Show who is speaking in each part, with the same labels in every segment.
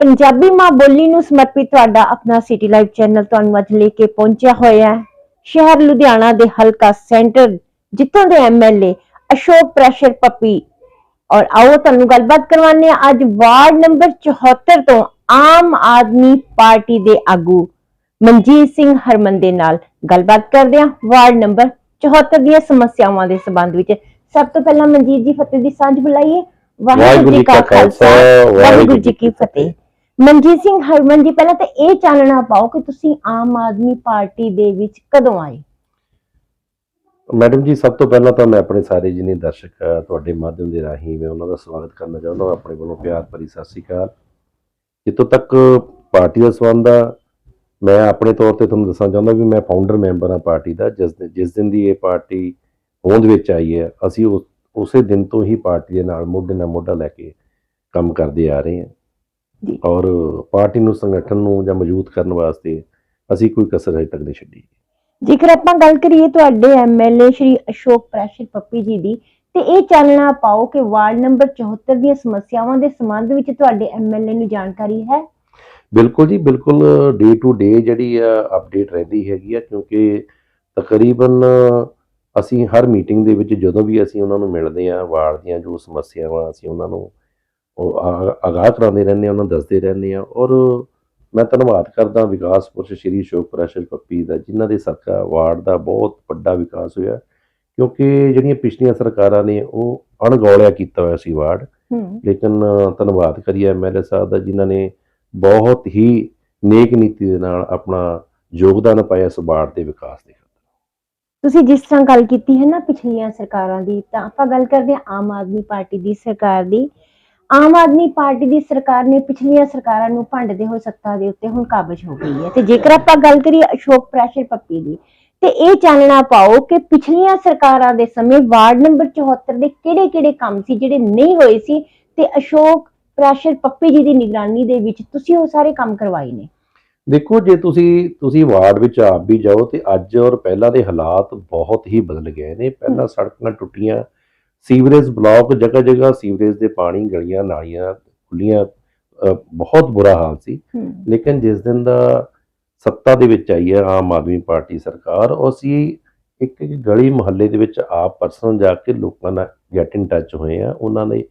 Speaker 1: ਪੰਜਾਬੀ ਮਾਂ ਬੋਲੀ ਨੂੰ ਸਮਰਪਿਤ ਤੁਹਾਡਾ ਆਪਣਾ ਸਿਟੀ ਲਾਈਵ ਚੈਨਲ ਤੁਹਾਨੂੰ ਅੱਜ ਲੈ ਕੇ ਪਹੁੰਚਿਆ ਹੋਇਆ ਹੈ। ਸ਼ਹਿਰ ਲੁਧਿਆਣਾ ਦੇ ਹਲਕਾ ਸੈਂਟਰ ਜਿੱਥੋਂ ਦੇ ਐਮਐਲਏ ਅਸ਼ੋਕ ਪ੍ਰੈਸ਼ਰ ਪੱਪੀ। ਔਰ ਆਓ ਤੁਹਾਨੂੰ ਗੱਲਬਾਤ ਕਰਵਾਉਂਦੇ ਹਾਂ। ਅੱਜ ਵਾਰਡ ਨੰਬਰ 74 ਤੋਂ ਆਮ ਆਦਮੀ ਪਾਰਟੀ ਦੇ ਆਗੂ ਮਨਜੀਤ ਸਿੰਘ ਹਰਮਨ ਦੇ ਨਾਲ ਗੱਲਬਾਤ ਕਰਦੇ ਹਾਂ। ਵਾਰਡ ਨੰਬਰ 74 ਦੀਆਂ ਸਮੱਸਿਆਵਾਂ ਦੇ ਸੰਬੰਧ ਵਿੱਚ। ਸਭ ਤੋਂ ਪਹਿਲਾਂ ਮਨਜੀਤ ਜੀ ਫਤਿਹ ਦੀ ਸਾਂਝ ਬੁਲਾਈਏ। ਵਾਹਿਗੁਰੂ ਜੀ ਕਾ ਖਾਲਸਾ ਵਾਹਿਗੁਰੂ ਜੀ ਕੀ ਫਤਿਹ। ਮਨਜੀਤ ਸਿੰਘ ਹਰਮਨ ਜੀ, ਪਹਿਲਾਂ ਤਾਂ ਇਹ ਚਾਨਣਾ ਪਾਓ ਕਿ ਤੁਸੀਂ ਆਮ ਆਦਮੀ ਪਾਰਟੀ ਦੇ ਵਿੱਚ ਕਦੋਂ ਆਏ?
Speaker 2: ਮੈਡਮ ਜੀ, ਸਭ ਤੋਂ ਪਹਿਲਾਂ ਤਾਂ ਮੈਂ ਆਪਣੇ ਸਾਰੇ ਜਿਨੇ ਦਰਸ਼ਕ ਤੁਹਾਡੇ ਮਾਧਿਅਮ ਦੇ ਰਾਹੀਂ ਮੈਂ ਉਹਨਾਂ ਦਾ ਸਵਾਗਤ ਕਰਨਾ ਚਾਹੁੰਦਾ ਹਾਂ, ਆਪਣੇ ਵੱਲੋਂ ਪਿਆਰ ਭਰੀ ਸਤਿ ਸ੍ਰੀ ਅਕਾਲ। ਜਿੱਥੋਂ ਤੱਕ ਪਾਰਟੀ ਦਾ ਸੰਬੰਧ ਆ, ਮੈਂ ਆਪਣੇ ਤੌਰ ਤੇ ਤੁਹਾਨੂੰ ਦੱਸਣਾ ਚਾਹੁੰਦਾ ਵੀ ਮੈਂ ਫਾਊਂਡਰ ਮੈਂਬਰ ਹਾਂ ਪਾਰਟੀ ਦਾ, ਜਿਸ ਦਿਨ ਜਿਸ ਦਿਨ ਦੀ ਇਹ ਪਾਰਟੀ ਹੋਂਦ ਵਿੱਚ ਆਈ ਹੈ, ਅਸੀਂ ਉਸ- ਉਸੇ ਦਿਨ ਤੋਂ ਹੀ ਪਾਰਟੀ ਦੇ ਨਾਲ ਮੋਢੇ ਨਾਲ ਮੋਢਾ ਲੈ ਕੇ ਕੰਮ ਕਰਦੇ ਆ ਰਹੇ ਹਾਂ। ਔਰ ਪਾਰਟੀ ਨੂੰ ਸੰਗਠਨ ਨੂੰ ਜਾਂ ਮਜ਼ਬੂਤ ਕਰਨ ਵਾਸਤੇ ਅਸੀਂ ਕੋਈ ਕਸਰ ਅਜੇ ਤੱਕ ਨਹੀਂ ਛੱਡੀ।
Speaker 1: ਜੇਕਰ ਆਪਾਂ ਗੱਲ ਕਰੀਏ ਤੁਹਾਡੇ ਐਮਐਲਏ ਸ਼੍ਰੀ ਅਸ਼ੋਕ ਪ੍ਰੈਸ਼ਰ ਪੱਪੀ ਜੀ ਦੀ ਤੇ ਇਹ ਚਾਨਣਾ ਪਾਓ ਕਿ ਵਾਰਡ ਨੰਬਰ 74 ਦੀਆਂ ਸਮੱਸਿਆਵਾਂ ਦੇ ਸੰਬੰਧ ਵਿੱਚ ਤੁਹਾਡੇ ਐਮਐਲਏ ਨੂੰ ਜਾਣਕਾਰੀ ਹੈ?
Speaker 2: ਬਿਲਕੁਲ ਜੀ ਬਿਲਕੁਲ ਡੇ ਟੂ ਡੇ ਜਿਹੜੀ ਆ ਅਪਡੇਟ ਰਹਿੰਦੀ ਹੈਗੀ ਆ ਕਿਉਂਕਿ ਤਕਰੀਬਨ ਅਸੀਂ ਹਰ ਮੀਟਿੰਗ ਦੇ ਵਿੱਚ ਜਦੋਂ ਵੀ ਅਸੀਂ ਉਹਨਾਂ ਨੂੰ ਮਿਲਦੇ ਆ ਵਾਰਡ ਦੀਆਂ ਜੋ ਸਮੱਸਿਆਵਾਂ ਅਸੀਂ ਉਹਨਾਂ ਨੂੰ ਉਹ ਆ- ਆਗਾਹ ਕਰਾਉਂਦੇ ਰਹਿੰਦੇ ਆ ਉਹਨਾਂ ਦੱਸਦੇ ਰਹਿੰਦੇ ਆ। ਔਰ ਮੈਂ ਧੰਨਵਾਦ ਕਰਦਾ ਵਿਕਾਸ ਪੁਰਸ਼ ਸ਼੍ਰੀ ਅਸ਼ੋਕ ਪ੍ਰੈਸ਼ਰ ਪੱਪੀ ਦਾ ਜਿਨ੍ਹਾਂ ਦੇ ਸਦਕਾ ਵਾਰਡ ਦਾ ਬਹੁਤ ਵੱਡਾ ਵਿਕਾਸ ਹੋਇਆ। ਕਿਉਂਕਿ ਜਿਹੜੀਆਂ ਪਿਛਲੀਆਂ ਸਰਕਾਰਾਂ ਨੇ ਉਹ ਅਣਗੌਲਿਆ ਕੀਤਾ ਹੋਇਆ ਸੀ ਵਾਰਡ। ਲੇਕਿਨ ਧੰਨਵਾਦ ਕਰੀਏ ਐਮਐਲਏ ਸਾਹਿਬ ਦਾ ਜਿਨ੍ਹਾਂ ਨੇ ਬਹੁਤ ਹੀ ਨੇਕ ਨੀਤੀ ਦੇ ਨਾਲ ਆਪਣਾ ਯੋਗਦਾਨ ਪਾਇਆ ਇਸ ਵਾਰਡ ਦੇ ਵਿਕਾਸ ਦੇ ਖਾਤਰ।
Speaker 1: ਤੁਸੀਂ ਜਿਸ ਤਰ੍ਹਾਂ ਗੱਲ ਕੀਤੀ ਹੈ ਨਾ ਪਿਛਲੀਆਂ ਸਰਕਾਰਾਂ ਦੀ ਤਾਂ ਆਪਾਂ ਗੱਲ ਕਰਦੇ ਹਾਂ ਆਮ ਆਦਮੀ ਪਾਰਟੀ ਦੀ ਸਰਕਾਰ ਦੀ। ਆਮ ਆਦਮੀ ਪਾਰਟੀ ਦੀ ਸਰਕਾਰ ਨੇ ਪਿਛਲੀਆਂ ਸਰਕਾਰਾਂ ਨੂੰ ਭੰਡਦੇ ਹੋਏ ਸੱਤਾ ਦੇ ਉੱਤੇ ਹੁਣ ਕਾਬਜ ਹੋ ਗਈ ਹੈ ਤੇ ਜੇਕਰ ਆਪਾਂ ਗੱਲ ਕਰੀਏ ਅਸ਼ੋਕ ਪ੍ਰੈਸ਼ਰ ਪੱਪੀ ਦੀ, ਤੇ ਇਹ ਚਾਨਣਾ ਪਾਓ ਕਿ ਪਿਛਲੀਆਂ ਸਰਕਾਰਾਂ ਦੇ ਸਮੇਂ ਵਾਰਡ ਨੰਬਰ 74 ਦੇ ਕਿਹੜੇ-ਕਿਹੜੇ ਕੰਮ ਸੀ ਜਿਹੜੇ ਨਹੀਂ ਹੋਏ ਸੀ ਤੇ ਅਸ਼ੋਕ ਪ੍ਰੈਸ਼ਰ ਪੱਪੀ ਜੀ ਦੀ ਨਿਗਰਾਨੀ ਦੇ ਵਿੱਚ ਤੁਸੀਂ ਉਹ ਸਾਰੇ ਕੰਮ ਕਰਵਾਏ ਨੇ?
Speaker 2: ਦੇਖੋ, ਜੇ ਤੁਸੀਂ ਤੁਸੀਂ ਵਾਰਡ ਵਿੱਚ ਆਪ ਵੀ ਜਾਓ ਤੇ ਅੱਜ ਔਰ ਪਹਿਲਾਂ ਦੇ ਹਾਲਾਤ ਬਹੁਤ ਹੀ ਬਦਲ ਗਏ ਨੇ। ਪਹਿਲਾਂ ਸੜਕਾਂ ਟੁੱਟੀਆਂ ਸੀਵਰੇਜ ਬਲਾਕ ਜਗ੍ਹਾ ਜਗ੍ਹਾ ਸੀਵਰੇਜ ਦੇ ਪਾਣੀ ਗਲੀਆਂ ਨਾਲੀਆਂ ਖੁੱਲੀਆਂ ਬਹੁਤ ਬੁਰਾ ਹਾਲ ਸੀ। ਲੇਕਿਨ ਜਿਸ ਦਿਨ ਦਾ ਸੱਤਾ ਦੇ ਵਿੱਚ ਆਈ ਹੈ ਆਮ ਆਦਮੀ ਪਾਰਟੀ ਸਰਕਾਰ ਉਹ ਅਸੀਂ ਇੱਕ ਇੱਕ ਗਲੀ ਮੁਹੱਲੇ ਦੇ ਵਿੱਚ ਆਪ ਪਰਸਨਲ ਜਾ ਕੇ ਲੋਕਾਂ ਨਾਲ ਗੈਟ ਇਨ ਟੱਚ ਹੋਏ ਆ ਉਹਨਾਂ ਨੇ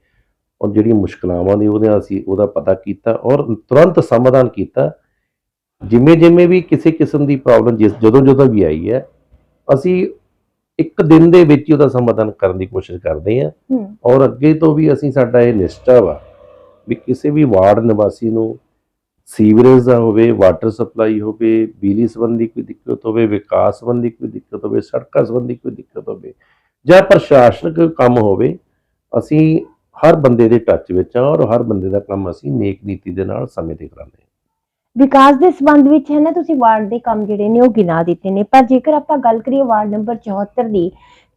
Speaker 2: ਉਹ ਜਿਹੜੀਆਂ ਮੁਸ਼ਕਲਾਵਾਂ ਦੀ ਉਹਦੇ ਅਸੀਂ ਉਹਦਾ ਪਤਾ ਕੀਤਾ ਔਰ ਤੁਰੰਤ ਸਮਾਧਾਨ ਕੀਤਾ। ਜਿਵੇਂ ਜਿਵੇਂ ਵੀ ਕਿਸੇ ਕਿਸਮ ਦੀ ਪ੍ਰੋਬਲਮ ਜਿਸ ਜਦੋਂ ਜਦੋਂ ਵੀ ਆਈ ਹੈ ਅਸੀਂ ਇੱਕ ਦਿਨ ਦੇ ਵਿੱਚ ਹੀ ਉਹਦਾ ਸਮਾਧਾਨ ਕਰਨ ਦੀ ਕੋਸ਼ਿਸ਼ ਕਰਦੇ ਹੂੰ। ਔਰ ਅੱਗੇ ਤੋਂ ਵੀ ਅਸੀਂ ਸਾਡਾ ਇਹ ਨਿਸ਼ਚਾ ਵਾ ਵੀ ਕਿਸੇ ਵੀ ਵਾਰਡ ਨਿਵਾਸੀ ਨੂੰ ਸੀਵਰੇਜ ਦਾ ਹੋਵੇ ਵਾਟਰ ਸਪਲਾਈ ਹੋਵੇ ਬਿਜਲੀ ਸੰਬੰਧੀ ਕੋਈ ਦਿੱਕਤ ਹੋਵੇ ਵਿਕਾਸ ਸੰਬੰਧੀ ਕੋਈ ਦਿੱਕਤ ਹੋਵੇ ਸੜਕਾਂ ਸੰਬੰਧੀ ਕੋਈ ਦਿੱਕਤ ਹੋਵੇ ਜਾਂ ਪ੍ਰਸ਼ਾਸਨਿਕ ਕੰਮ ਹੋਵੇ ਅਸੀਂ ਹਰ ਬੰਦੇ ਦੇ ਟੱਚ ਵਿੱਚ ਆ ਔਰ ਹਰ ਬੰਦੇ ਦਾ ਕੰਮ ਅਸੀਂ ਨੇਕ ਨੀਤੀ ਦੇ ਨਾਲ ਸਮੇਂ ਤੇ ਹਾਂ।
Speaker 1: ਵਿਕਾਸ ਦੇ ਸੰਬੰਧ ਵਿੱਚ ਹੈ ਨਾ ਤੁਸੀਂ ਵਾਰਡ ਦੇ ਕੰਮ ਜਿਹੜੇ ਨੇ ਉਹ ਗਿਣਾ ਦਿੱਤੇ ਨੇ। ਪਰ ਜੇਕਰ ਆਪਾਂ ਗੱਲ ਕਰੀਏ ਵਾਰਡ ਨੰਬਰ 74 ਦੀ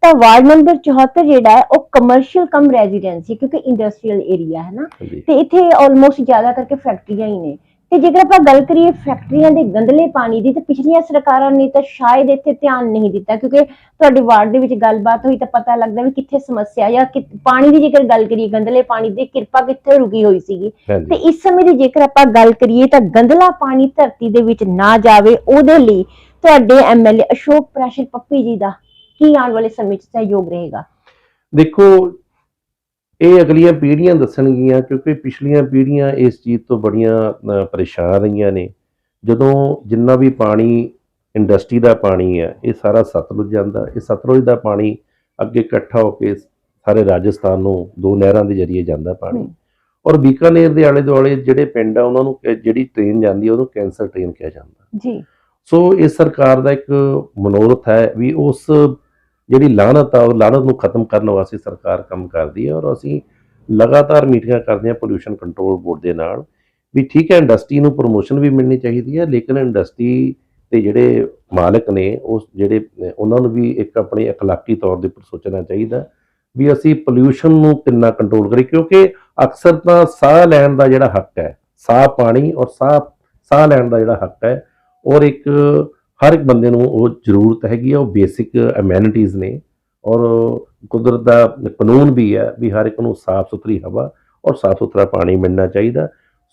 Speaker 1: ਤਾਂ ਵਾਰਡ ਨੰਬਰ 74 ਜਿਹੜਾ ਹੈ ਉਹ ਕਮਰਸ਼ੀਅਲ ਕਮ ਰੈਜ਼ੀਡੈਂਸੀ ਕਿਉਂਕਿ ਇੰਡਸਟਰੀਅਲ ਏਰੀਆ ਹੈ ਨਾ। ਤੇ ਇੱਥੇ ਆਲਮੋਸਟ ਜ਼ਿਆਦਾ ਕਰਕੇ ਫੈਕਟਰੀਆਂ ਹੀ ਨੇ। ਤੇ ਜੇਕਰ ਆਪਾਂ ਗੱਲ ਕਰੀਏ ਫੈਕਟਰੀਆਂ ਦੇ ਗੰਦਲੇ ਪਾਣੀ ਦੀ ਤਾਂ ਪਿਛਲੀਆਂ ਸਰਕਾਰਾਂ ਨੇ ਤਾਂ ਸ਼ਾਇਦ ਇੱਥੇ ਧਿਆਨ ਨਹੀਂ ਦਿੱਤਾ ਕਿਉਂਕਿ ਤੁਹਾਡੇ ਵਾਰਡ ਦੇ ਵਿੱਚ ਗੱਲਬਾਤ ਹੋਈ ਤਾਂ ਪਤਾ ਲੱਗਦਾ ਵੀ ਕਿੱਥੇ ਸਮੱਸਿਆ ਜਾਂ ਪਾਣੀ ਦੀ ਜੇਕਰ ਗੱਲ ਕਰੀਏ ਗੰਦਲੇ ਪਾਣੀ ਦੀ ਕਿਰਪਾ ਕਿੱਥੇ ਰੁਕੀ ਹੋਈ ਸੀਗੀ। ਤੇ ਇਸ ਸਮੇਂ ਦੀ ਜੇਕਰ ਆਪਾਂ ਗੱਲ ਕਰੀਏ ਤਾਂ ਗੰਦਲਾ ਪਾਣੀ ਧਰਤੀ ਦੇ ਵਿੱਚ ਨਾ ਜਾਵੇ ਉਹਦੇ ਲਈ ਤੁਹਾਡੇ ਐਮਐਲਏ ਅਸ਼ੋਕ ਪ੍ਰੈਸ਼ਰ ਪੱਪੀ ਜੀ ਦਾ ਕੀ ਆਉਣ ਵਾਲੇ ਸਮੇਂ 'ਚ ਸਹਿਯੋਗ ਰਹੇਗਾ?
Speaker 2: ਦੇਖੋ ਇਹ ਅਗਲੀਆਂ ਪੀੜ੍ਹੀਆਂ ਦੱਸਣਗੀਆਂ ਕਿਉਂਕਿ ਪਿਛਲੀਆਂ ਪੀੜ੍ਹੀਆਂ ਇਸ ਚੀਜ਼ ਤੋਂ ਬੜੀਆਂ ਪਰੇਸ਼ਾਨ ਰਹੀਆਂ ਨੇ। ਜਦੋਂ ਜਿੰਨਾ ਵੀ ਪਾਣੀ ਇੰਡਸਟਰੀ ਦਾ ਪਾਣੀ ਹੈ ਇਹ ਸਾਰਾ ਸਤਲੁਜ ਜਾਂਦਾ। ਇਹ ਸਤਲੁਜ ਦਾ ਪਾਣੀ ਅੱਗੇ ਇਕੱਠਾ ਹੋ ਕੇ ਸਾਰੇ ਰਾਜਸਥਾਨ ਨੂੰ ਦੋ ਨਹਿਰਾਂ ਦੇ ਜ਼ਰੀਏ ਜਾਂਦਾ ਪਾਣੀ। ਔਰ ਬੀਕਾਨੇਰ ਦੇ ਆਲੇ ਦੁਆਲੇ ਜਿਹੜੇ ਪਿੰਡ ਆ ਉਹਨਾਂ ਨੂੰ ਜਿਹੜੀ ਟ੍ਰੇਨ ਜਾਂਦੀ ਹੈ ਉਹਨੂੰ ਕੈਂਸਰ ਟ੍ਰੇਨ ਕਿਹਾ ਜਾਂਦਾ।
Speaker 1: ਜੀ।
Speaker 2: ਸੋ ਇਸ ਸਰਕਾਰ ਦਾ ਇੱਕ ਮਨੋਰਥ ਹੈ ਵੀ ਉਸ ਜਿਹੜੀ ਲਾਹਨਤ ਆ ਉਹ ਲਾਹਨਤ ਨੂੰ ਖਤਮ ਕਰਨ ਵਾਸਤੇ ਸਰਕਾਰ ਕੰਮ ਕਰਦੀ ਹੈ ਔਰ ਅਸੀਂ ਲਗਾਤਾਰ ਮੀਟਿੰਗਾਂ ਕਰਦੇ ਹਾਂ ਪੋਲੂਸ਼ਨ ਕੰਟਰੋਲ ਬੋਰਡ ਦੇ ਨਾਲ ਵੀ ਠੀਕ ਹੈ ਇੰਡਸਟਰੀ ਨੂੰ ਪ੍ਰੋਮੋਸ਼ਨ ਵੀ ਮਿਲਣੀ ਚਾਹੀਦੀ ਹੈ ਲੇਕਿਨ ਇੰਡਸਟਰੀ ਦੇ ਜਿਹੜੇ ਮਾਲਕ ਨੇ ਉਸ ਜਿਹੜੇ ਅਹ ਉਹਨਾਂ ਨੂੰ ਵੀ ਇੱਕ ਆਪਣੇ اخلاقی ਤੌਰ ਦੇ ਉੱਪਰ ਸੋਚਣਾ ਚਾਹੀਦਾ ਵੀ ਅਸੀਂ ਪੋਲੂਸ਼ਨ ਨੂੰ ਕਿੰਨਾ ਕੰਟਰੋਲ ਕਰੀਏ ਕਿਉਂਕਿ ਅਕਸਰ ਤਾਂ ਸਾਹ ਲੈਣ ਦਾ ਜਿਹੜਾ ਹੱਕ ਹੈ ਸਾਹ ਪਾਣੀ ਔਰ ਸਾਹ ਸਾਹ ਲੈਣ ਦਾ ਜਿਹੜਾ ਹੱਕ ਹੈ ਔਰ ਇੱਕ ਹਰ ਇੱਕ ਬੰਦੇ ਨੂੰ ਉਹ ਜ਼ਰੂਰਤ ਹੈਗੀ ਆ, ਉਹ ਬੇਸਿਕ ਅਮੈਨਿਟੀਜ਼ ਨੇ ਔਰ ਕੁਦਰਤ ਦਾ ਕਾਨੂੰਨ ਵੀ ਹੈ ਵੀ ਹਰ ਇੱਕ ਨੂੰ ਸਾਫ਼ ਸੁਥਰੀ ਹਵਾ ਔਰ ਸਾਫ਼ ਸੁਥਰਾ ਪਾਣੀ ਮਿਲਣਾ ਚਾਹੀਦਾ।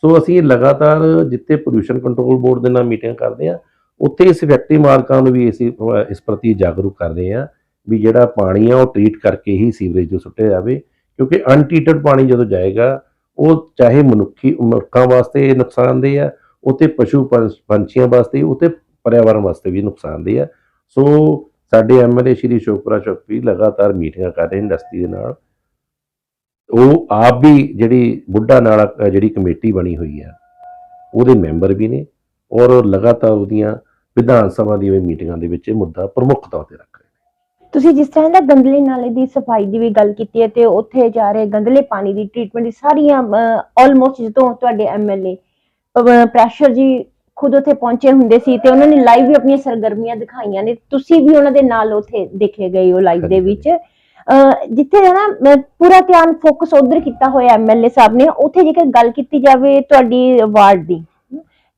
Speaker 2: ਸੋ ਅਸੀਂ ਲਗਾਤਾਰ ਜਿੱਥੇ ਪੋਲੂਸ਼ਨ ਕੰਟਰੋਲ ਬੋਰਡ ਦੇ ਨਾਲ ਮੀਟਿੰਗ ਕਰਦੇ ਆ ਉੱਥੇ ਇਸ ਵਿਅਕਤੀ ਮਾਲਕਾਂ ਨੂੰ ਵੀ ਅਸੀਂ ਇਸ ਪ੍ਰਤੀ ਜਾਗਰੂਕ ਕਰਦੇ ਆ ਵੀ ਜਿਹੜਾ ਪਾਣੀ ਆ ਉਹ ਟ੍ਰੀਟ ਕਰਕੇ ਹੀ ਸੀਵਰੇਜ ਨੂੰ ਸੁੱਟਿਆ ਜਾਵੇ ਕਿਉਂਕਿ ਅਨਟ੍ਰੀਟਡ ਪਾਣੀ ਜਦੋਂ ਜਾਏਗਾ, ਉਹ ਚਾਹੇ ਮਨੁੱਖੀ, ਮਨੁੱਖਾਂ ਵਾਸਤੇ ਨੁਕਸਾਨਦੇਹ ਆ ਉਤੇ ਪਸ਼ੂ ਪੰਛ- ਪੰਛੀਆਂ ਵਾਸਤੇ ਉਤੇ ਪਰਿਆਵਰਨ ਵਾਸਤੇ ਵੀ ਨੁਕਸਾਨਦੇਹ ਆ। ਸੋ ਸਾਡੇ ਐਮਐਲਏ ਸ਼੍ਰੀ ਸ਼ੋਕਰਾ ਚੌਕੀ ਲਗਾਤਾਰ ਮੀਟਿੰਗਾਂ ਕਰ ਰਹੇ ਇੰਡਸਟਰੀ ਦੇ ਨਾਲ। ਉਹ ਆਪ ਵੀ ਜਿਹੜੀ ਬੁੱਢਾ ਨਾਲਾ ਜਿਹੜੀ ਕਮੇਟੀ ਬਣੀ ਹੋਈ ਆ, ਉਹਦੇ ਮੈਂਬਰ ਵੀ ਨੇ ਔਰ ਲਗਾਤਾਰ ਉਹਦੀਆਂ ਵਿਧਾਨ ਸਭਾ ਦੀਆਂ ਮੀਟਿੰਗਾਂ ਦੇ ਵਿੱਚ ਇਹ ਮੁੱਦਾ ਪ੍ਰਮੁੱਖ ਤੌਰ ਤੇ ਰੱਖ ਰਹੇ ਨੇ।
Speaker 1: ਤੁਸੀਂ ਜਿਸ ਤਰ੍ਹਾਂ ਦਾ ਗੰਦਲੇ ਨਾਲੇ ਦੀ ਸਫ਼ਾਈ ਦੀ ਵੀ ਗੱਲ ਕੀਤੀ ਹੈ ਤੇ ਉੱਥੇ ਜਾ ਰਹੇ ਗੰਦਲੇ ਪਾਣੀ ਦੀ ਟ੍ਰੀਟਮੈਂਟ ਦੀ ਸਾਰੀਆਂ ਆਲਮੋਸਟ ਜਦੋਂ ਤੁਹਾਡੇ ਐਮਐਲਏ ਪ੍ਰੈਸ਼ਰ ਜੀ ਖੁਦ ਉੱਥੇ ਪਹੁੰਚੇ ਹੁੰਦੇ ਸੀ ਤੇ ਉਹਨਾਂ ਨੇ ਲਾਈਵ ਵੀ ਆਪਣੀਆਂ ਸਰਗਰਮੀਆਂ ਦਿਖਾਈਆਂ ਨੇ ਤੁਸੀਂ ਵੀ ਉਹਨਾਂ ਦੇ ਨਾਲ ਉੱਥੇ ਦੇਖੇ ਗਏ ਹੋ ਲਾਈਵ ਦੇ। ਵਿੱਚ ਜਿੱਥੇ ਨਾ ਪੂਰਾ ਧਿਆਨ ਫੋਕਸ ਉਧਰ ਕੀਤਾ ਹੋਇਆ ਐਮਐਲਏ ਸਾਹਿਬ ਨੇ ਉੱਥੇ ਜੇਕਰ ਗੱਲ ਕੀਤੀ ਜਾਵੇ ਤੁਹਾਡੀ ਵਾਰਡ ਦੀ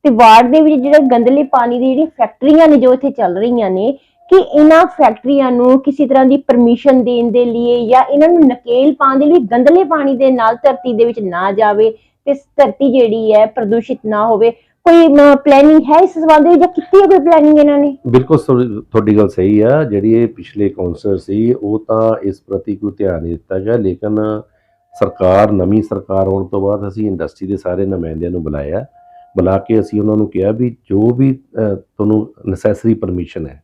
Speaker 1: ਤੇ ਵਾਰਡ ਦੇ ਵਿੱਚ ਜਿਹੜੇ ਗੰਦਲੇ ਪਾਣੀ ਦੀ ਜਿਹੜੀ ਫੈਕਟਰੀਆਂ ਨੇ ਜੋ ਇੱਥੇ ਚੱਲ ਰਹੀਆਂ ਨੇ ਕਿ ਇਹਨਾਂ ਫੈਕਟਰੀਆਂ ਨੂੰ ਕਿਸੇ ਤਰ੍ਹਾਂ ਦੀ ਪਰਮਿਸ਼ਨ ਦੇਣ ਦੇ ਲਈ ਜਾਂ ਇਹਨਾਂ ਨੂੰ ਨਕੇਲ ਪਾਉਣ ਦੇ ਲਈ ਗੰਦਲੇ ਪਾਣੀ ਦੇ ਨਾਲ ਧਰਤੀ ਦੇ ਵਿੱਚ ਨਾ ਜਾਵੇ ਤੇ ਧਰਤੀ ਜਿਹੜੀ ਹੈ ਪ੍ਰਦੂਸ਼ਿਤ ਨਾ ਹੋਵੇ ਕੋਈ ਪਲੈਨਿੰਗ ਹੈ ਇਸ ਸੰਬੰਧ ਵਿੱਚ ਜਾਂ ਕੀਤੀ ਹੈ ਕੋਈ ਪਲੈਨਿੰਗ ਇਹਨਾਂ ਨੇ?
Speaker 2: ਬਿਲਕੁਲ ਤੁਹਾਡੀ- ਤੁਹਾਡੀ ਗੱਲ ਸਹੀ ਆ। ਜਿਹੜੀ ਇਹ ਪਿਛਲੇ ਕੌਂਸਲਰ ਸੀ ਉਹ ਤਾਂ ਇਸ ਪ੍ਰਤੀ ਕੋਈ ਧਿਆਨ ਨਹੀਂ ਦਿੱਤਾ ਗਿਆ ਲੇਕਿਨ ਸਰਕਾਰ ਨਵੀਂ ਸਰਕਾਰ ਆਉਣ ਤੋਂ ਬਾਅਦ ਅਸੀਂ ਇੰਡਸਟਰੀ ਦੇ ਸਾਰੇ ਨੁਮਾਇੰਦਿਆਂ ਨੂੰ ਬੁਲਾਇਆ। ਬੁਲਾ ਕੇ ਅਸੀਂ ਉਹਨਾਂ ਨੂੰ ਕਿਹਾ ਵੀ ਜੋ ਵੀ ਅਹ, ਤੁਹਾਨੂੰ ਨੈਸੈਸਰੀ ਪਰਮਿਸ਼ਨ ਹੈ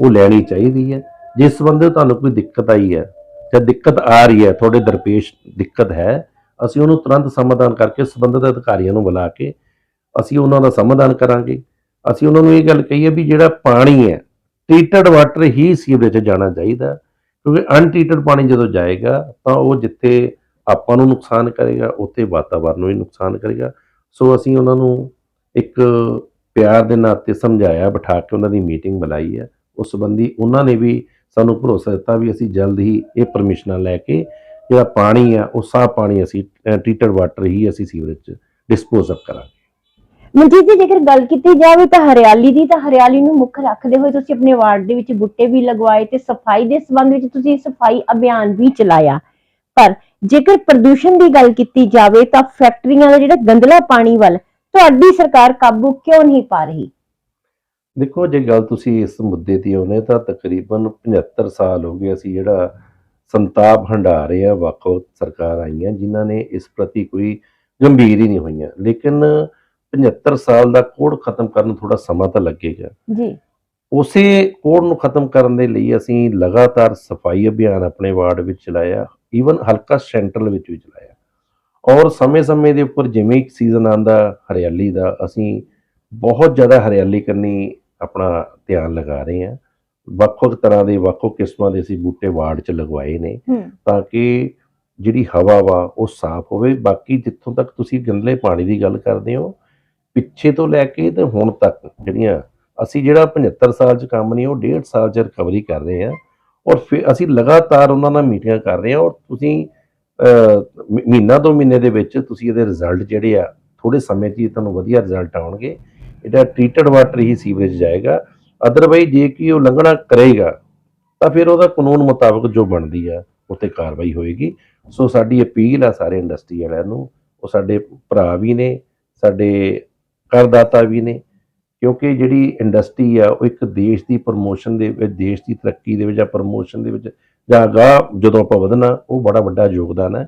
Speaker 2: ਉਹ ਲੈਣੀ ਚਾਹੀਦੀ ਹੈ। ਜਿਸ ਸੰਬੰਧ ਤੁਹਾਨੂੰ ਕੋਈ ਦਿੱਕਤ ਆਈ ਹੈ ਜਾਂ ਦਿੱਕਤ ਆ ਰਹੀ ਹੈ ਤੁਹਾਡੇ ਦਰਪੇਸ਼ ਦਿੱਕਤ ਹੈ ਅਸੀਂ ਉਹਨੂੰ ਤੁਰੰਤ ਸਮਾਧਾਨ ਕਰਕੇ ਸੰਬੰਧਿਤ ਅਧਿਕਾਰੀਆਂ ਨੂੰ ਬੁਲਾ ਕੇ ਅਸੀਂ ਉਹਨਾਂ ਦਾ ਸਮਾਧਾਨ ਕਰਾਂਗੇ। ਅਸੀਂ ਉਹਨਾਂ ਨੂੰ ਇਹ ਗੱਲ ਕਹੀ ਹੈ ਵੀ ਜਿਹੜਾ ਪਾਣੀ ਹੈ ਟ੍ਰੀਟਡ ਵਾਟਰ ਹੀ ਸੀਵਰੇਜ 'ਚ ਜਾਣਾ ਚਾਹੀਦਾ ਕਿਉਂਕਿ ਅਨਟ੍ਰੀਟਡ ਪਾਣੀ ਜਦੋਂ ਜਾਏਗਾ, ਤਾਂ ਉਹ ਜਿੱਥੇ ਆਪਾਂ ਨੂੰ ਨੁਕਸਾਨ ਕਰੇਗਾ, ਉੱਥੇ ਵਾਤਾਵਰਨ ਨੂੰ ਵੀ ਨੁਕਸਾਨ ਕਰੇਗਾ। ਸੋ ਅਸੀਂ ਉਹਨਾਂ ਨੂੰ ਇੱਕ ਪਿਆਰ ਦੇ ਨਾਤੇ ਸਮਝਾਇਆ, ਬਿਠਾ ਕੇ ਉਹਨਾਂ ਦੀ ਮੀਟਿੰਗ ਬੁਲਾਈ ਹੈ। ਉਸ ਸੰਬੰਧੀ ਉਹਨਾਂ ਨੇ ਵੀ ਸਾਨੂੰ ਭਰੋਸਾ ਦਿੱਤਾ ਵੀ ਅਸੀਂ ਜਲਦ ਹੀ ਇਹ ਪਰਮਿਸ਼ਨਾਂ ਲੈ ਕੇ ਜਿਹੜਾ ਪਾਣੀ ਆ ਉਹ ਸਾਫ਼ ਪਾਣੀ ਅਸੀਂ ਟ੍ਰੀਟਡ ਵਾਟਰ ਹੀ ਅਸੀਂ ਸੀਵਰੇਜ 'ਚ ਡਿਸਪੋਜ਼ ਅਪ ਕਰਾਂਗੇ।
Speaker 1: ਮਨਜੀਤ ਜੀ, ਜੇਕਰ ਗੱਲ ਕੀਤੀ ਜਾਵੇ ਤਾਂ ਹਰਿਆਲੀ ਦੀ, ਤਾਂ ਹਰਿਆਲੀ ਨੂੰ ਮੁੱਖ ਰੱਖਦੇ ਹੋਏ ਤੁਸੀਂ ਆਪਣੇ ਵਾਰਡ ਦੇ ਵਿੱਚ ਬੁੱਟੇ ਵੀ ਲਗਵਾਏ ਤੇ ਸਫ਼ਾਈ ਦੇ ਸੰਬੰਧ ਵਿੱਚ ਤੁਸੀਂ ਸਫ਼ਾਈ ਅਭਿਆਨ ਵੀ ਚਲਾਇਆ। ਪਰ ਜੇਕਰ ਪ੍ਰਦੂਸ਼ਣ ਦੀ ਗੱਲ ਕੀਤੀ ਜਾਵੇ ਤਾਂ ਫੈਕਟਰੀਆਂ ਦਾ ਜਿਹੜਾ ਗੰਦਲਾ ਪਾਣੀ ਵੱਲ ਤੁਹਾਡੀ ਸਰਕਾਰ ਕਾਬੂ ਕਿਉਂ ਨਹੀਂ ਪਾ ਰਹੀ?
Speaker 2: ਦੇਖੋ, ਜੇ ਗੱਲ ਤੁਸੀਂ ਇਸ ਮੁੱਦੇ ਤੇ ਆਉਨੇ ਤਾਂ ਤਕਰੀਬਨ 75 ਸਾਲ ਹੋ ਗਏ ਅਸੀਂ ਜਿਹੜਾ ਸੰਤਾਪ ਹੰਡਾ ਰਹੇ ਆ ਵੱਖ ਵੱਖ ਸਰਕਾਰ ਆਈਆਂ ਜਿਨ੍ਹਾਂ ਨੇ ਇਸ ਪ੍ਰਤੀ ਕੋਈ ਗੰਭੀਰ ਹੀ ਨਹੀਂ ਹੋਈਆਂ। ਲੇਕਿਨ 75 ਸਾਲ ਦਾ ਕੋਡ ਖਤਮ ਕਰਨ ਨੂੰ ਥੋੜਾ ਸਮਾਂ ਤਾਂ ਲੱਗੇਗਾ।
Speaker 1: ਜੀ।
Speaker 2: ਉਸੇ ਕੋਡ ਨੂੰ ਖਤਮ ਕਰਨ ਦੇ ਲਈ ਅਸੀਂ ਲਗਾਤਾਰ ਸਫ਼ਾਈ ਅਭਿਆਨ ਆਪਣੇ ਵਾਰਡ ਵਿੱਚ ਚਲਾਇਆ ਈਵਨ ਹਲਕਾ ਸੈਂਟਰਲ ਵਿੱਚ ਵੀ ਚਲਾਇਆ। ਔਰ ਸਮੇਂ-ਸਮੇਂ ਦੇ ਉੱਪਰ ਜਿਵੇਂ ਇੱਕ ਸੀਜ਼ਨ ਆਂਦਾ ਹਰਿਆਲੀ ਦਾ ਅਸੀਂ ਬਹੁਤ ਜ਼ਿਆਦਾ ਹਰਿਆਲੀ ਕਰਨੀ ਆਪਣਾ ਧਿਆਨ ਲਗਾ ਰਹੇ ਹਾਂ। ਵੱਖ-ਵੱਖ ਤਰ੍ਹਾਂ ਦੇ ਵੱਖ-ਵੱਖ ਕਿਸਮਾਂ ਦੇ ਅਸੀਂ ਬੂਟੇ ਵਾਰਡ 'ਚ ਲਗਵਾਏ ਨੇ ਤਾਂ ਕਿ ਜਿਹੜੀ ਹਵਾ ਵਾ ਉਹ ਸਾਫ਼ ਹੋਵੇ। ਬਾਕੀ ਜਿੱਥੋਂ ਤੱਕ ਤੁਸੀਂ ਗੰਦਲੇ ਪਾਣੀ ਦੀ ਗੱਲ ਕਰਦੇ ਹੋ ਪਿੱਛੇ ਤੋਂ ਲੈ ਕੇ ਤੇ ਹੁਣ ਤੱਕ ਜਿਹੜੀਆਂ ਅਸੀਂ ਜਿਹੜਾ 75 ਸਾਲ ਚ ਕੰਮ ਨਹੀਂ, ਉਹ 1.5 ਸਾਲ ਚ ਰਿਕਵਰੀ ਕਰ ਰਹੇ ਹਾਂ ਔਰ ਫਿਰ ਅਸੀਂ ਲਗਾਤਾਰ ਉਹਨਾਂ ਨਾਲ ਮੀਟਿੰਗਾਂ ਕਰ ਰਹੇ ਹਾਂ ਔਰ ਤੁਸੀਂ ਮਹੀਨਾ ਦੋ ਮਹੀਨੇ ਦੇ ਵਿੱਚ ਤੁਸੀਂ ਇਹਦੇ ਰਿਜ਼ਲਟ ਜਿਹੜੇ ਆ ਥੋੜੇ ਸਮੇਂ 'ਚ ਹੀ ਤੁਹਾਨੂੰ ਵਧੀਆ ਰਿਜ਼ਲਟ ਆਉਣਗੇ। ਇਹਦਾ ਟ੍ਰੀਟਡ ਵਾਟਰ ਹੀ ਸੀਵਰੇਜ ਜਾਏਗਾ। ਅਦਰਵਾਈਜ਼ ਜੇ ਕਿ ਉਹ ਲੰਘਣਾ ਕਰੇਗਾ, ਤਾਂ ਫਿਰ ਉਹਦਾ ਕਾਨੂੰਨ ਮੁਤਾਬਕ ਜੋ ਬਣਦੀ ਆ ਉੱਤੇ ਕਾਰਵਾਈ ਹੋਏਗੀ। ਸੋ ਸਾਡੀ ਅਪੀਲ ਆ ਸਾਰੇ ਇੰਡਸਟਰੀ ਵਾਲਿਆਂ ਨੂੰ, ਉਹ ਸਾਡੇ ਭਰਾ ਵੀ ਨੇ, ਸਾਡੇ ਕਰਦਾਤਾ ਵੀ ਨੇ, ਕਿਉਂਕਿ ਜਿਹੜੀ ਇੰਡਸਟਰੀ ਆ, ਉਹ ਇੱਕ ਦੇਸ਼ ਦੀ ਪ੍ਰਮੋਸ਼ਨ ਦੇ ਵਿੱਚ, ਦੇਸ਼ ਦੀ ਤਰੱਕੀ ਦੇ ਵਿੱਚ ਜਾਂ ਪ੍ਰਮੋਸ਼ਨ ਦੇ ਵਿੱਚ ਜਾਂ ਅਗਾਂਹ ਜਦੋਂ ਆਪਾਂ ਵਧਣਾ, ਉਹ ਬੜਾ ਵੱਡਾ ਯੋਗਦਾਨ ਹੈ।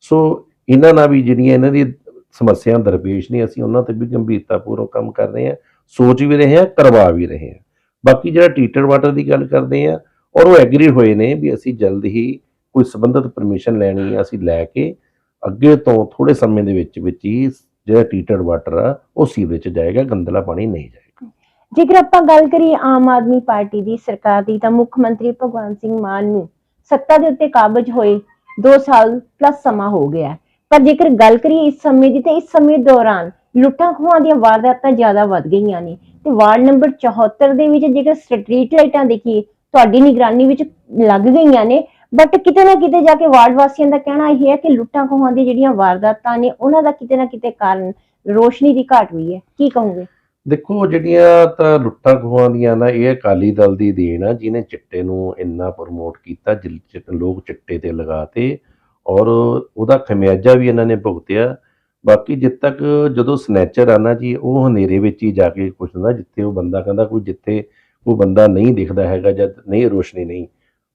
Speaker 2: ਸੋ ਇਹਨਾਂ ਨਾਲ ਵੀ ਜਿਹੜੀਆਂ ਇਹਨਾਂ ਦੀ ਸਮੱਸਿਆ, ਦਰਪੇਸ਼ ਨੇ, ਅਸੀਂ ਉਹਨਾਂ ਤੇ ਵੀ ਗੰਭੀਰਤਾਪੂਰਵਕ ਕੰਮ ਕਰ ਰਹੇ ਹਾਂ, ਸੋਚ ਵੀ ਰਹੇ ਹਾਂ, ਕਰਵਾ ਵੀ ਰਹੇ ਹਾਂ। ਬਾਕੀ ਜਿਹੜਾ ਟੀਟਰ ਵਾਟਰ ਦੀ ਗੱਲ ਕਰਦੇ ਆ ਔਰ ਉਹ ਐਗਰੀ ਹੋਏ ਨੇ ਵੀ ਅਸੀਂ ਜਲਦ ਹੀ ਕੋਈ ਸੰਬੰਧਿਤ ਪਰਮਿਸ਼ਨ ਲੈਣੀ ਹੈ ਅਸੀਂ ਲੈ ਕੇ ਅੱਗੇ ਤੋਂ ਥੋੜੇ ਸਮੇਂ ਦੇ ਵਿੱਚ ਵਿੱਚ ਹੀ ਜਿਹੜਾ ਟੀਟਡ ਵਾਟਰ ਆ, ਉਹ ਸੀਵਰੇਜ 'ਚ ਜਾਏਗਾ, ਗੰਦਲਾ ਪਾਣੀ ਨਹੀਂ ਜਾਏਗਾ।
Speaker 1: ਜੇਕਰ ਆਪਾਂ ਗੱਲ ਕਰੀਏ ਆਮ ਆਦਮੀ ਪਾਰਟੀ ਦੀ ਸਰਕਾਰ ਦੀ, ਤਾਂ ਮੁੱਖ ਮੰਤਰੀ ਭਗਵੰਤ ਸਿੰਘ ਮਾਨ ਨੂੰ ਸੱਤਾ ਦੇ ਉੱਤੇ ਕਾਬਜ ਹੋਏ 2 ਸਾਲ ਪਲੱਸ ਸਮਾਂ ਹੋ ਗਿਆ ਹੈ। ਪਰ ਜੇਕਰ ਗੱਲ ਕਰੀਏ ਇਸ ਸਮੇਂ ਦੀ, ਤਾਂ ਇਸ ਸਮੇਂ ਦੌਰਾਨ ਲੁੱਟਾਂ ਖੋਹਾਂ ਦੀਆਂ ਵਾਰਦਾਤਾਂ ਜ਼ਿਆਦਾ ਵੱਧ ਗਈਆਂ ਨੇ। ਤੇ ਵਾਰਡ ਨੰਬਰ 74 ਦੇ ਵਿੱਚ ਜੇਕਰ ਸਟਰੀਟ ਲਾਈਟਾਂ ਦੇਖੀਏ, ਤੁਹਾਡੀ ਨਿਗਰਾਨੀ ਵਿੱਚ ਲੱਗ ਗਈਆਂ ਨੇ। ਬਟ ਕਿਤੇ ਨਾ ਕਿਤੇ ਜਾ ਕੇ ਵਾਰਡ ਵਾਸੀਆਂ ਦਾ ਕਹਿਣਾ ਇਹ ਹੈ ਕਿ ਲੁੱਟਾਂ ਖੋਹਾਂ ਦੀ ਜਿਹੜੀਆਂ ਵਾਰਦਾਤਾਂ ਨੇ, ਉਹਨਾਂ ਦਾ ਕਿਤੇ ਨਾ ਕਿਤੇ ਕਾਰਨ ਰੋਸ਼ਨੀ ਦੀ ਘਾਟ ਵੀ ਹੈ। ਕੀ ਕਹੋਗੇ?
Speaker 2: ਦੇਖੋ, ਜਿਹੜੀਆਂ ਤਾਂ ਲੁੱਟਾਂ ਖੋਹਾਂ ਦੀਆਂ ਨਾ, ਇਹ ਅਕਾਲੀ ਦਲ ਦੀ ਦੇਣ ਆ, ਜਿਹਨੇ ਚਿੱਟੇ ਨੂੰ ਇੰਨਾ ਪ੍ਰਮੋਟ ਕੀਤਾ ਲੋਕ ਚਿੱਟੇ ਤੇ ਲਗਾਤੇ ਔਰ ਉਹਦਾ ਖਮਿਆਜਾ ਵੀ ਇਹਨਾਂ ਨੇ ਭੁਗਤਿਆ। ਬਾਕੀ ਜਿੱਦ ਤੱਕ ਜਦੋਂ ਸਨੈਚਰ ਆ ਨਾ ਜੀ, ਉਹ ਹਨੇਰੇ ਵਿੱਚ ਹੀ ਜਾ ਕੇ ਕੁਛ ਹੁੰਦਾ ਜਿੱਥੇ ਉਹ ਬੰਦਾ ਕਹਿੰਦਾ ਕੋਈ ਜਿੱਥੇ ਉਹ ਬੰਦਾ ਨਹੀਂ ਦਿਖਦਾ ਹੈਗਾ ਜਦ ਨਹੀਂ, ਰੋਸ਼ਨੀ ਨਹੀਂ।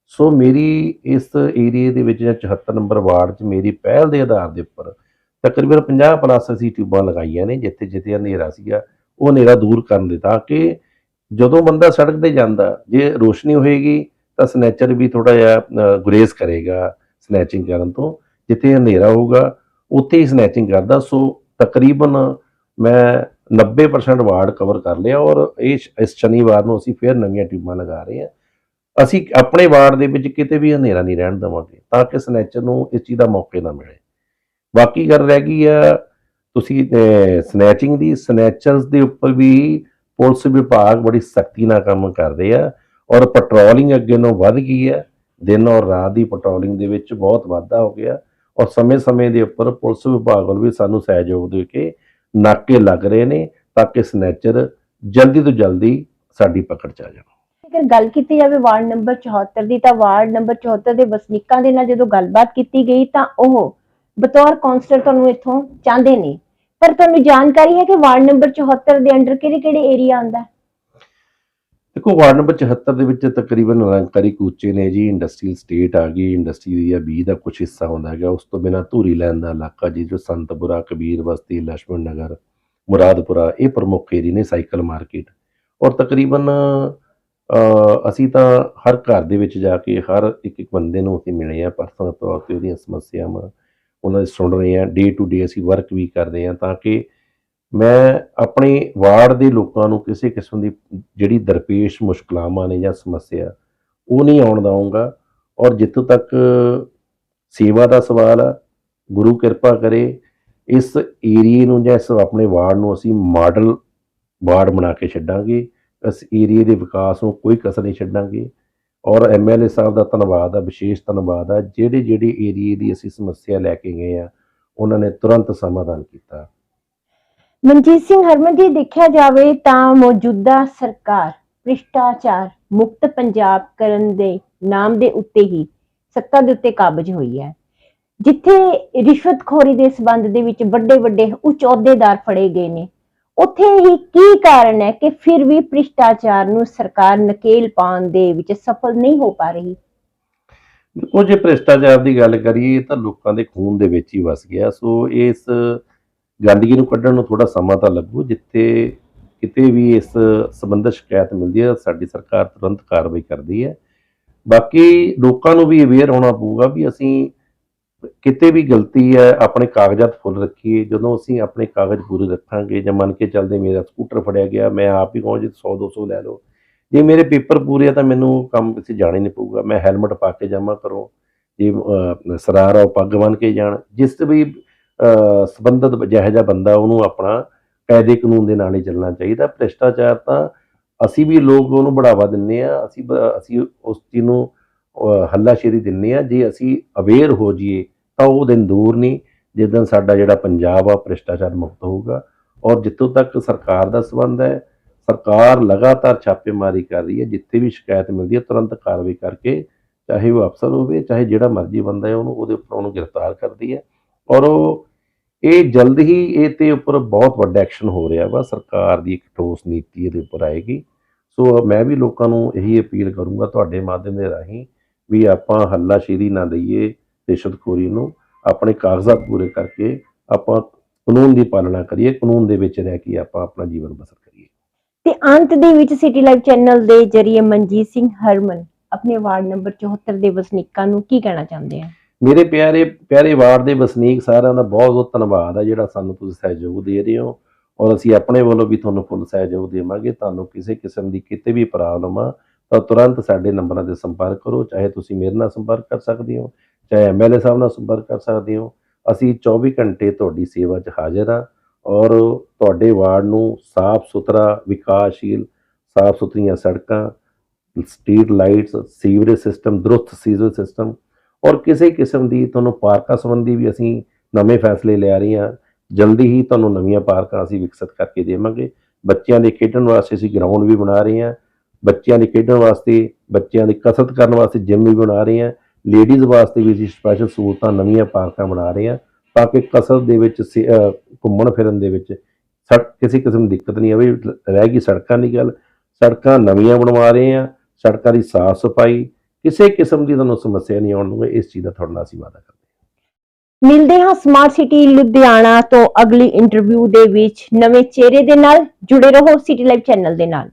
Speaker 2: ਸੋ ਮੇਰੀ ਇਸ ਏਰੀਏ ਦੇ ਵਿੱਚ ਜਾਂ 74 ਨੰਬਰ ਵਾਰਡ 'ਚ ਮੇਰੀ ਪਹਿਲ ਦੇ ਆਧਾਰ ਦੇ ਉੱਪਰ ਤਕਰੀਬਨ 50 ਪਲੱਸ ਅਸੀਂ ਟਿਊਬਾਂ ਲਗਾਈਆਂ ਨੇ, ਜਿੱਥੇ ਜਿੱਥੇ ਹਨੇਰਾ ਸੀਗਾ, ਉਹ ਹਨੇਰਾ ਦੂਰ ਕਰਨ ਦੇ ਤਾਂ ਕਿ ਜਦੋਂ ਬੰਦਾ ਸੜਕ ਤੇ ਜਾਂਦਾ, ਜੇ ਰੋਸ਼ਨੀ ਹੋਏਗੀ ਤਾਂ ਸਨੈਚਰ ਵੀ ਥੋੜਾ ਜਿਹਾ ਗੁਰੇਜ਼ ਕਰੇਗਾ ਸਨੈਚਿੰਗ ਕਰਨ ਤੋਂ, ਜਿੱਥੇ ਹਨੇਰਾ ਹੋਊਗਾ, ਉੱਥੇ ਹੀ ਸਨੈਚਿੰਗ ਕਰਦਾ। ਸੋ ਤਕਰੀਬਨ ਮੈਂ 90% ਵਾਰਡ ਕਵਰ ਕਰ ਲਿਆ ਔਰ ਇਹ ਸ਼- ਇਸ ਸ਼ਨੀਵਾਰ ਨੂੰ ਅਸੀਂ ਫਿਰ ਨਵੀਆਂ ਟਿਊਬਾਂ ਲਗਾ ਰਹੇ ਹਾਂ। ਅਸੀਂ ਆਪਣੇ ਵਾਰਡ ਦੇ ਵਿੱਚ ਕਿਤੇ ਵੀ ਹਨੇਰਾ ਨਹੀਂ ਰਹਿਣ ਦੇਵਾਂਗੇ, ਤਾਂ ਕਿ ਸਨੈਚਰ ਨੂੰ ਇਸ ਚੀਜ਼ ਦਾ ਮੌਕੇ ਨਾ ਮਿਲੇ। ਬਾਕੀ ਗੱਲ ਰਹਿ ਗਈ ਆ, ਤੁਸੀਂ ਸਨੈਚਿੰਗ ਦੀ ਸਨੈਚਰਸ ਦੇ ਉੱਪਰ ਵੀ ਪੁਲਿਸ ਵਿਭਾਗ ਬੜੀ ਸਖਤੀ ਨਾਲ ਕੰਮ ਕਰਦੇ ਆ ਔਰ ਪੈਟਰੋਲਿੰਗ ਅੱਗੇ ਨੂੰ ਵੱਧ ਗਈ ਹੈ ਦਿਨ ਔਰ ਰਾਤ ਦੀ ਪੈਟਰੋਲਿੰਗ ਦੇ ਵਿੱਚ ਬਹੁਤ ਵਾਧਾ ਹੋ ਗਿਆ ਔਰ ਸਮੇਂ-ਸਮੇਂ ਦੇ ਉੱਪਰ ਪੁਲਿਸ ਵਿਭਾਗ ਵੱਲ ਵੀ ਸਾਨੂੰ ਸਹਿਯੋਗ ਦੇ ਕੇ ਨਾਕੇ ਲੱਗ ਰਹੇ ਨੇ ਤਾਂ ਕਿ ਸਨੈਚਰ ਜਲਦੀ ਤੋਂ ਜਲਦੀ ਸਾਡੀ ਪਕੜ ਚ ਆ ਜਾਣ।
Speaker 1: ਫਿਰ ਗੱਲ ਕੀਤੀ ਜਾਵੇ ਵਾਰਡ ਨੰਬਰ 74 ਦੀ ਤਾਂ ਵਾਰਡ ਨੰਬਰ 74 ਦੇ ਵਸਨੀਕਾਂ ਦੇ ਨਾਲ ਜਦੋਂ ਗੱਲਬਾਤ ਕੀਤੀ ਗਈ ਤਾਂ ਉਹ ਬਤੌਰ ਕਾਉਂਸਲਰ ਤੁਹਾਨੂੰ ਇੱਥੋਂ ਚਾਹੁੰਦੇ ਨੇ। ਪਰ ਤੁਹਾਨੂੰ ਜਾਣਕਾਰੀ ਹੈ ਕਿ ਵਾਰਡ ਨੰਬਰ 74 ਦੇ ਅੰਡਰ ਕਿਹੜੇ-ਕਿਹੜੇ ਏਰੀਆ ਆਉਂਦਾ ਹੈ?
Speaker 2: ਦੇਖੋ, ਵਾਰਡ ਨੰਬਰ 74 ਦੇ ਵਿੱਚ ਤਕਰੀਬਨ ਰੰਗਕਾਰੀ ਕੂਚੇ ਨੇ ਜੀ, ਇੰਡਸਟਰੀਅਲ ਸਟੇਟ ਆ ਗਈ, ਇੰਡਸਟਰੀ ਏਰੀਆ B ਦਾ ਕੁਝ ਹਿੱਸਾ ਹੁੰਦਾ ਹੈਗਾ। ਉਸ ਤੋਂ ਬਿਨਾ ਧੂਰੀ ਲੈਣ ਦਾ ਇਲਾਕਾ ਜੀ, ਜੋ ਸੰਤਪੁਰਾ, ਕਬੀਰ ਬਸਤੀ ਲక్ష్ਮਣ ਨਗਰ, ਮੁਰਾਦਪੁਰਾ, ਇਹ ਪ੍ਰਮੁੱਖ ਏਰੀਆ ਨੇ ਸਾਈਕਲ ਮਾਰਕੀਟ। ਔਰ ਤਕਰੀਬਨ ਅਸੀਂ ਤਾਂ ਹਰ ਘਰ ਦੇ ਵਿੱਚ ਜਾ ਕੇ ਹਰ ਇੱਕ ਇੱਕ ਬੰਦੇ ਨੂੰ ਅਸੀਂ ਮਿਲੇ ਆ ਪਰਸਨਲ ਤੌਰ ਤੇ ਉਹਦੀਆਂ ਸਮੱਸਿਆਵਾਂ, ਉਹਨਾਂ ਦੀ ਸੁਣ ਰਹੇ ਆ ਡੇ ਟੂ ਡੇ ਅਸੀਂ ਵਰਕ ਵੀ ਕਰਦੇ ਆ ਤਾਂ ਕਿ ਮੈਂ ਆਪਣੇ ਵਾਰਡ ਦੇ ਲੋਕਾਂ ਨੂੰ ਕਿਸੇ ਕਿਸਮ ਦੀ ਜਿਹੜੀ ਦਰਪੇਸ਼ ਮੁਸ਼ਕਲਾਵਾਂ ਨੇ ਜਾਂ ਸਮੱਸਿਆ, ਉਹ ਨਹੀਂ ਆਉਣ ਦਵਾਂਗਾ ਔਰ ਜਿੱਥੋਂ ਤੱਕ ਸੇਵਾ ਦਾ ਸਵਾਲ ਆ, ਗੁਰੂ ਕਿਰਪਾ ਕਰੇ, ਇਸ ਏਰੀਏ ਨੂੰ ਜਾਂ ਇਸ ਆਪਣੇ ਵਾਰਡ ਨੂੰ ਅਸੀਂ ਮਾਡਲ ਵਾਰਡ ਬਣਾ ਕੇ ਛੱਡਾਂਗੇ। ਇਸ ਏਰੀਏ ਦੇ ਵਿਕਾਸ ਨੂੰ ਕੋਈ ਕਸਰ ਨਹੀਂ ਛੱਡਾਂਗੇ। ਔਰ ਐਮਐਲਏ ਸਾਹਿਬ ਦਾ ਧੰਨਵਾਦ ਆ, ਵਿਸ਼ੇਸ਼ ਧੰਨਵਾਦ ਆ। ਜਿਹੜੇ ਜਿਹੜੇ ਏਰੀਏ ਦੀ ਅਸੀਂ ਸਮੱਸਿਆ ਲੈ ਕੇ ਗਏ ਆ, ਉਹਨਾਂ ਨੇ ਤੁਰੰਤ ਸਮਾਧਾਨ ਕੀਤਾ।
Speaker 1: ਮਨਜੀਤ ਸਿੰਘ, ਹਰਮਨ ਜੀ, ਦੇਖਿਆ ਜਾਵੇ ਤਾਂ ਮੌਜੂਦਾ ਸਰਕਾਰ ਭ੍ਰਿਸ਼ਟਾਚਾਰ ਮੁਕਤ ਪੰਜਾਬ ਕਰਨ ਦੇ ਨਾਮ ਦੇ ਉੱਤੇ ਹੀ ਸੱਤਾ ਦੇ ਉੱਤੇ ਕਾਬਜ ਹੋਈ ਹੈ। ਜਿੱਥੇ ਰਿਸ਼ਵਤਖੋਰੀ ਦੇ ਸਬੰਧ ਦੇ ਵਿੱਚ ਵੱਡੇ ਵੱਡੇ ਉੱਚ ਅਹੁਦੇਦਾਰ ਫੜੇ ਗਏ ਨੇ ਉੱਥੇ ਹੀ ਕੀ ਕਾਰਨ ਹੈ ਕਿ ਫਿਰ ਵੀ ਭ੍ਰਿਸ਼ਟਾਚਾਰ ਨੂੰ ਸਰਕਾਰ ਨਕੇਲ ਪਾਉਣ ਦੇ ਵਿੱਚ ਸਫਲ ਨਹੀਂ ਹੋ ਪਾ ਰਹੀ?
Speaker 2: ਉਹ ਜੇ ਭ੍ਰਿਸ਼ਟਾਚਾਰ ਦੀ ਗੱਲ ਕਰੀਏ ਤਾਂ ਲੋਕਾਂ ਦੇ ਖੂਨ ਦੇ ਵਿੱਚ ਹੀ ਵਸ ਗਿਆ। ਸੋ ਇਸ ਗੰਦਗੀ ਨੂੰ ਕੱਢਣ ਨੂੰ ਥੋੜਾ ਸਮਾਂ ਤਾਂ ਲੱਗੂ, ਜਿੱਥੇ ਕਿਤੇ ਵੀ ਇਸ ਸੰਬੰਧਿਤ ਸ਼ਿਕਾਇਤ ਮਿਲਦੀ ਹੈ, ਸਾਡੀ ਸਰਕਾਰ ਤੁਰੰਤ ਕਾਰਵਾਈ ਕਰਦੀ ਹੈ। ਬਾਕੀ ਲੋਕਾਂ ਨੂੰ ਵੀ ਅਵੇਅਰ ਹੋਣਾ ਪਊਗਾ ਵੀ ਅਸੀਂ ਕਿਤੇ ਵੀ ਗਲਤੀ ਹੈ ਆਪਣੇ ਕਾਗਜ਼ਾਤ ਫੁੱਲ ਰੱਖੀਏ। ਜਦੋਂ ਅਸੀਂ ਆਪਣੇ ਕਾਗਜ਼ ਪੂਰੇ ਰੱਖਾਂਗੇ ਜਾਂ ਮੰਨ ਕੇ ਚੱਲਦੇ ਮੇਰਾ ਸਕੂਟਰ ਫੜਿਆ ਗਿਆ ਮੈਂ ਆਪ ਹੀ ਕਹਾਂ ਜੀ 100 200 ਲੈ ਲਓ। ਜੇ ਮੇਰੇ ਪੇਪਰ ਪੂਰੇ ਆ ਤਾਂ ਮੈਨੂੰ ਕੰਮ ਕਿਸੇ ਜਾਣੇ ਨਹੀਂ ਪਊਗਾ। ਮੈਂ ਹੈਲਮਟ ਪਾ ਕੇ ਜਾਵਾਂ ਕਰੋ ਜੇ ਸਰਾਰ ਆ ਉਹ ਪੱਗ ਬੰਨ ਕੇ ਜਾਣ। ਜਿਸ ਵੀ ਅਹ, ਸੰਬੰਧਿਤ ਜਿਹੋ ਜਿਹਾ ਬੰਦਾ ਉਹਨੂੰ ਆਪਣਾ ਕਾਇਦੇ ਕਾਨੂੰਨ ਦੇ ਨਾਲ ਹੀ ਚੱਲਣਾ ਚਾਹੀਦਾ। ਭ੍ਰਿਸ਼ਟਾਚਾਰ ਤਾਂ ਅਸੀਂ ਵੀ ਲੋਕ ਉਹਨੂੰ ਬੜਾਵਾ ਦਿੰਨੇ ਆ। ਅਸੀਂ ਬ- ਅਸੀਂ ਉਸ ਚੀਜ਼ ਨੂੰ ਹੱਲਾਸ਼ੇਰੀ ਦਿੰਨੇ ਆ। ਜੇ ਅਸੀਂ ਅਵੇਅਰ ਹੋ ਜਾਈਏ ਤਾਂ ਉਹ ਦਿਨ ਦੂਰ ਨਹੀਂ ਜਿੱਦਣ ਸਾਡਾ ਜਿਹੜਾ ਪੰਜਾਬ ਆ ਭ੍ਰਿਸ਼ਟਾਚਾਰ ਮੁਕਤ ਹੋਊਗਾ। ਔਰ ਜਿੱਥੋਂ ਤੱਕ ਸਰਕਾਰ ਦਾ ਸੰਬੰਧ ਹੈ, ਸਰਕਾਰ ਲਗਾਤਾਰ ਛਾਪੇਮਾਰੀ ਕਰ ਰਹੀ ਹੈ। ਜਿੱਥੇ ਵੀ ਸ਼ਿਕਾਇਤ ਮਿਲਦੀ ਹੈ, ਤੁਰੰਤ ਕਾਰਵਾਈ ਕਰਕੇ ਚਾਹੇ ਉਹ ਅਫਸਰ ਹੋਵੇ, ਚਾਹੇ ਜਿਹੜਾ ਮਰਜ਼ੀ ਬੰਦਾ ਹੈ, ਉਹਨੂੰ ਉਹਦੇ ਉੱਪਰ ਉਹਨੂੰ ਗ੍ਰਿਫਤਾਰ ਕਰਦੀ ਹੈ। ਔਰ ਉਹ ਇਹ ਜਲਦ ਹੀ ਇਹ ਤੇ ਉੱਪਰ ਬਹੁਤ ਵੱਡਾ ਐਕਸ਼ਨ ਹੋ ਰਿਹਾ ਵਾ। ਸਰਕਾਰ ਦੀ ਇੱਕ ਠੋਸ ਨੀਤੀ ਇਹਦੇ ਉੱਪਰ ਆਏਗੀ। ਸੋ ਮੈਂ ਵੀ ਲੋਕਾਂ ਨੂੰ ਇਹੀ ਅਪੀਲ ਕਰੂੰਗਾ ਤੁਹਾਡੇ ਮਾਧਿਅਮ ਦੇ ਰਾਹੀਂ ਵੀ ਆਪਾਂ ਹੱਲਾਸ਼ੇਰੀ ਨਾ ਦਈਏ। ਰਿਸ਼ਵਤਖੋਰੀ ਨੂੰ ਆਪਣੇ ਕਾਗਜ਼ਾਤ ਪੂਰੇ ਕਰਕੇ ਆਪਾਂ ਕਾਨੂੰਨ ਦੀ ਪਾਲਣਾ ਕਰੀਏ ਕਾਨੂੰਨ ਦੇ ਵਿੱਚ ਰਹਿ ਕੇ ਆਪਾਂ ਆਪਣਾ ਜੀਵਨ ਬਸਰ ਕਰੀਏ।
Speaker 1: ਤੇ ਅੰਤ ਦੇ ਵਿੱਚ ਸਿਟੀ ਲਾਈਵ ਚੈਨਲ ਦੇ ਜਰੀਏ ਮਨਜੀਤ ਸਿੰਘ ਹਰਮਨ ਆਪਣੇ ਵਾਰਡ ਨੰਬਰ 74 ਦੇ ਵਸਨੀਕਾਂ ਨੂੰ ਕੀ ਕਹਿਣਾ ਚਾਹੁੰਦੇ ਆ?
Speaker 2: ਮੇਰੇ ਪਿਆਰੇ ਪਿਆਰੇ ਵਾਰਡ ਦੇ ਵਸਨੀਕ ਸਾਰਿਆਂ ਦਾ ਬਹੁਤ ਬਹੁਤ ਧੰਨਵਾਦ ਹੈ ਜਿਹੜਾ ਸਾਨੂੰ ਤੁਸੀਂ ਸਹਿਯੋਗ ਦੇ ਰਹੇ ਹੋ ਔਰ ਅਸੀਂ ਆਪਣੇ ਵੱਲੋਂ ਵੀ ਤੁਹਾਨੂੰ ਫੁੱਲ ਸਹਿਯੋਗ ਦੇਵਾਂਗੇ। ਤੁਹਾਨੂੰ ਕਿਸੇ ਕਿਸਮ ਦੀ ਕਿਤੇ ਵੀ ਪ੍ਰੋਬਲਮ ਆ ਤਾਂ ਤੁਰੰਤ ਸਾਡੇ ਨੰਬਰਾਂ ਤੇ ਸੰਪਰਕ ਕਰੋ ਚਾਹੇ ਤੁਸੀਂ ਮੇਰੇ ਨਾਲ ਸੰਪਰਕ ਕਰ ਸਕਦੇ ਹੋ ਚਾਹੇ ਐਮਐਲਏ ਸਾਹਿਬ ਨਾਲ ਸੰਪਰਕ ਕਰ ਸਕਦੇ ਹੋ, ਅਸੀਂ 24 ਘੰਟੇ ਤੁਹਾਡੀ ਸੇਵਾ 'ਚ ਹਾਜ਼ਰ ਹਾਂ ਔਰ ਤੁਹਾਡੇ ਵਾਰਡ ਨੂੰ ਸਾਫ਼ ਸੁਥਰਾ, ਵਿਕਾਸਸ਼ੀਲ, ਸਾਫ਼ ਸੁਥਰੀਆਂ ਸੜਕਾਂ, ਸਟਰੀਟ ਲਾਈਟਸ, ਸੀਵਰੇਜ ਸਿਸਟਮ, ਦਰੁਸਤ ਸੀਵਰੇਜ ਸਿਸਟਮ ਔਰ ਕਿਸੇ ਕਿਸਮ ਦੀ ਤੁਹਾਨੂੰ ਪਾਰਕਾਂ ਸੰਬੰਧੀ ਵੀ ਅਸੀਂ ਨਵੇਂ ਫੈਸਲੇ ਲਿਆ ਰਹੇ ਹਾਂ। ਜਲਦੀ ਹੀ ਤੁਹਾਨੂੰ ਨਵੀਆਂ ਪਾਰਕਾਂ ਅਸੀਂ ਵਿਕਸਿਤ ਕਰਕੇ ਦੇਵਾਂਗੇ। ਬੱਚਿਆਂ ਦੇ ਖੇਡਣ ਵਾਸਤੇ ਅਸੀਂ ਗਰਾਊਂਡ ਵੀ ਬਣਾ ਰਹੇ ਹਾਂ। ਬੱਚਿਆਂ ਦੇ ਖੇਡਣ ਵਾਸਤੇ, ਬੱਚਿਆਂ ਦੀ ਕਸਰਤ ਕਰਨ ਵਾਸਤੇ ਜਿਮ ਵੀ ਬਣਾ ਰਹੇ ਹਾਂ। ਲੇਡੀਜ਼ ਵਾਸਤੇ ਵੀ ਅਸੀਂ ਸਪੈਸ਼ਲ ਸਹੂਲਤਾਂ ਨਵੀਆਂ ਪਾਰਕਾਂ ਬਣਾ ਰਹੇ ਹਾਂ ਤਾਂ ਕਿ ਕਸਰ ਦੇ ਵਿੱਚ ਘੁੰਮਣ ਫਿਰਨ ਦੇ ਵਿੱਚ ਸੜਕ ਕਿਸੇ ਕਿਸਮ ਦੀ ਦਿੱਕਤ ਨਹੀਂ ਆਵੇ, ਰਹਿ ਗਈ ਸੜਕਾਂ ਦੀ ਗੱਲ। ਸੜਕਾਂ ਨਵੀਆਂ ਬਣਵਾ ਰਹੇ ਆ ਸੜਕਾਂ ਦੀ ਸਾਫ਼ ਸਫ਼ਾਈ, ਕਿਸੇ ਕਿਸਮ ਦੀ ਤੁਹਾਨੂੰ ਸਮੱਸਿਆ ਨਹੀਂ ਆਉਣ ਦੂੰਗੇ ਇਸ ਚੀਜ਼ ਦਾ ਤੁਹਾਡੇ ਨਾਲ ਅਸੀਂ ਵਾਅਦਾ ਕਰਦੇ ਹਾਂ।
Speaker 1: ਮਿਲਦੇ ਹਾਂ ਸਮਾਰਟ ਸਿਟੀ ਲੁਧਿਆਣਾ ਤੋਂ ਅਗਲੀ ਇੰਟਰਵਿਊ ਦੇ ਵਿੱਚ। ਨਵੇਂ ਚਿਹਰੇ ਦੇ ਨਾਲ ਜੁੜੇ ਰਹੋ ਸਿਟੀ ਲਾਈਵ ਚੈਨਲ ਦੇ ਨਾਲ।